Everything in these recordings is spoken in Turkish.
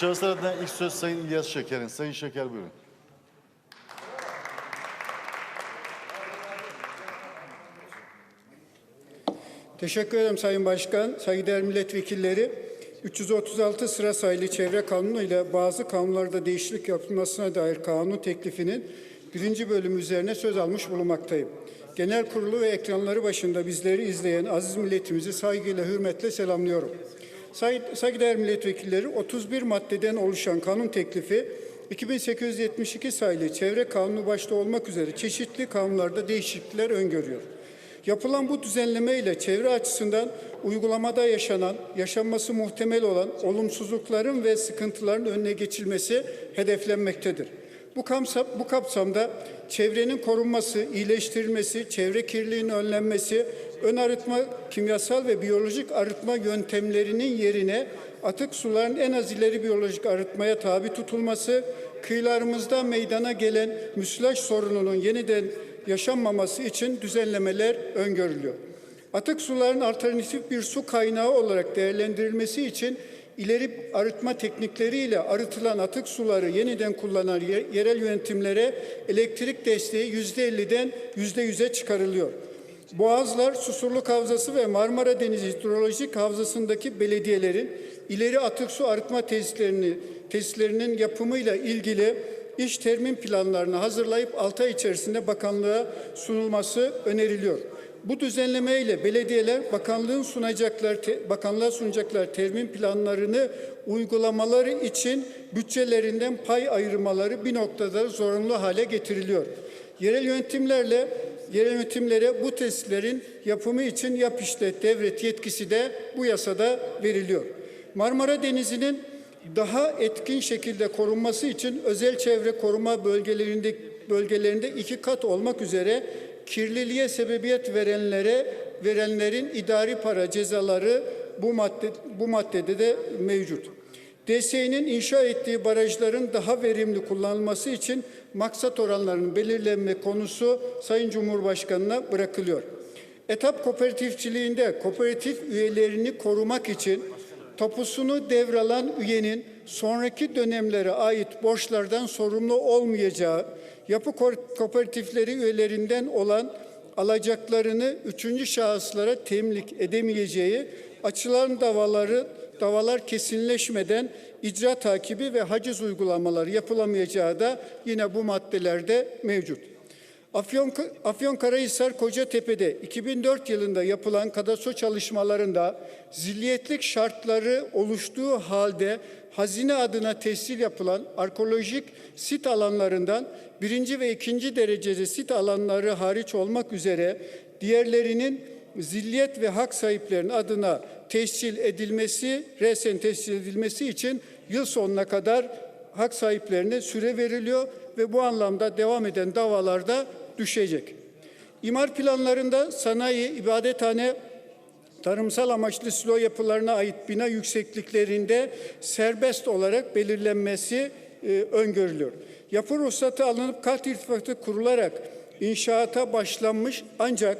Şahıslar ilk söz Sayın İlyas Şeker'in. Sayın Şeker buyurun. Teşekkür ederim Sayın Başkan, saygıdeğer milletvekilleri. 336 sıra sayılı çevre kanunu ile bazı kanunlarda değişiklik yapılmasına dair kanun teklifinin birinci bölümü üzerine söz almış bulunmaktayım. Genel kurulu ve ekranları başında bizleri izleyen aziz milletimizi saygıyla, hürmetle selamlıyorum. Say saygıdeğer milletvekilleri 31 maddeden oluşan kanun teklifi 2872 sayılı çevre kanunu başta olmak üzere çeşitli kanunlarda değişiklikler öngörüyor. Yapılan bu düzenleme ile çevre açısından uygulamada yaşanan, yaşanması muhtemel olan olumsuzlukların ve sıkıntıların önüne geçilmesi hedeflenmektedir. Bu, kapsam, bu kapsamda çevrenin korunması, iyileştirilmesi, çevre kirliliğinin önlenmesi, ön arıtma, kimyasal ve biyolojik arıtma yöntemlerinin yerine atık suların en az ileri biyolojik arıtmaya tabi tutulması, kıyılarımızda meydana gelen müsilaj sorununun yeniden yaşanmaması için düzenlemeler öngörülüyor. Atık suların alternatif bir su kaynağı olarak değerlendirilmesi için ileri arıtma teknikleriyle arıtılan atık suları yeniden kullanan ye- yerel yönetimlere elektrik desteği yüzde 50'den yüzde 100'e çıkarılıyor. Boğazlar, Susurluk Havzası ve Marmara Denizi Hidrolojik Havzası'ndaki belediyelerin ileri atık su arıtma tesislerini, tesislerinin yapımıyla ilgili iş termin planlarını hazırlayıp 6 ay içerisinde bakanlığa sunulması öneriliyor. Bu düzenleme ile belediyeler bakanlığın sunacaklar, te- bakanlığa sunacaklar termin planlarını uygulamaları için bütçelerinden pay ayırmaları bir noktada zorunlu hale getiriliyor. Yerel yönetimlerle yerel yönetimlere bu tesislerin yapımı için yap işlet devret yetkisi de bu yasada veriliyor. Marmara Denizi'nin daha etkin şekilde korunması için özel çevre koruma bölgelerinde bölgelerinde iki kat olmak üzere kirliliğe sebebiyet verenlere verenlerin idari para cezaları bu madde bu maddede de mevcut. DSE'nin inşa ettiği barajların daha verimli kullanılması için maksat oranlarının belirlenme konusu Sayın Cumhurbaşkanı'na bırakılıyor. Etap kooperatifçiliğinde kooperatif üyelerini korumak için tapusunu devralan üyenin sonraki dönemlere ait borçlardan sorumlu olmayacağı, yapı ko- kooperatifleri üyelerinden olan alacaklarını üçüncü şahıslara temlik edemeyeceği, açılan davaları davalar kesinleşmeden icra takibi ve haciz uygulamaları yapılamayacağı da yine bu maddelerde mevcut. Afyon, Afyonkarahisar Kocatepe'de 2004 yılında yapılan kadastro çalışmalarında zilliyetlik şartları oluştuğu halde hazine adına tescil yapılan arkeolojik sit alanlarından birinci ve ikinci derecede sit alanları hariç olmak üzere diğerlerinin zilliyet ve hak sahiplerinin adına tescil edilmesi, resen tescil edilmesi için yıl sonuna kadar hak sahiplerine süre veriliyor ve bu anlamda devam eden davalarda düşecek. İmar planlarında sanayi, ibadethane, tarımsal amaçlı silo yapılarına ait bina yüksekliklerinde serbest olarak belirlenmesi e, öngörülüyor. Yapı ruhsatı alınıp kat irtifatı kurularak inşaata başlanmış ancak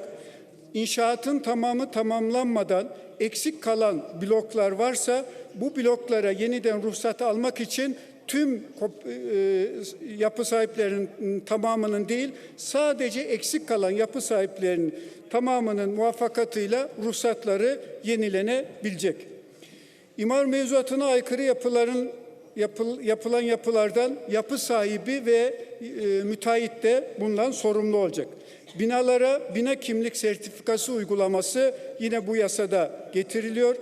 inşaatın tamamı tamamlanmadan eksik kalan bloklar varsa bu bloklara yeniden ruhsat almak için tüm kop- e, yapı sahiplerinin tamamının değil sadece eksik kalan yapı sahiplerinin tamamının muvaffakatıyla ruhsatları yenilenebilecek. İmar mevzuatına aykırı yapıların yapıl, yapılan yapılardan yapı sahibi ve e, müteahhit de bundan sorumlu olacak. Binalara bina kimlik sertifikası uygulaması yine bu yasada getiriliyor.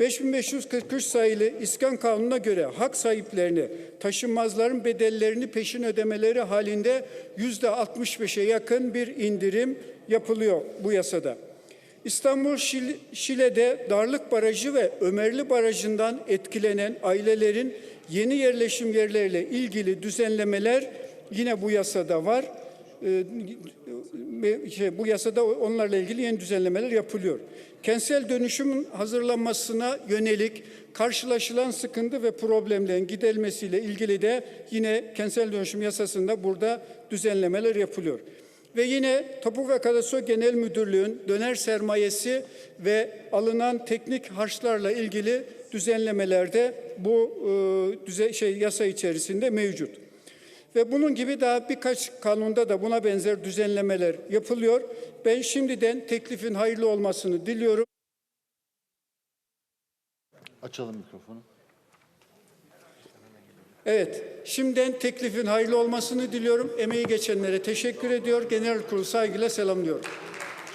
5543 sayılı İskan Kanunu'na göre hak sahiplerini taşınmazların bedellerini peşin ödemeleri halinde yüzde 65'e yakın bir indirim yapılıyor bu yasada. İstanbul Şil- Şile'de Darlık Barajı ve Ömerli Barajı'ndan etkilenen ailelerin yeni yerleşim yerleriyle ilgili düzenlemeler yine bu yasada var. Ee, şey, bu yasada onlarla ilgili yeni düzenlemeler yapılıyor. Kentsel dönüşümün hazırlanmasına yönelik karşılaşılan sıkıntı ve problemlerin giderilmesiyle ilgili de yine kentsel dönüşüm yasasında burada düzenlemeler yapılıyor. Ve yine Tapu ve Kadastro Genel Müdürlüğü'nün döner sermayesi ve alınan teknik harçlarla ilgili düzenlemelerde bu e, düze şey yasa içerisinde mevcut. Ve bunun gibi daha birkaç kanunda da buna benzer düzenlemeler yapılıyor. Ben şimdiden teklifin hayırlı olmasını diliyorum. Açalım mikrofonu. Evet, şimdiden teklifin hayırlı olmasını diliyorum. Emeği geçenlere teşekkür ediyor. Genel kurulu saygıyla selamlıyorum.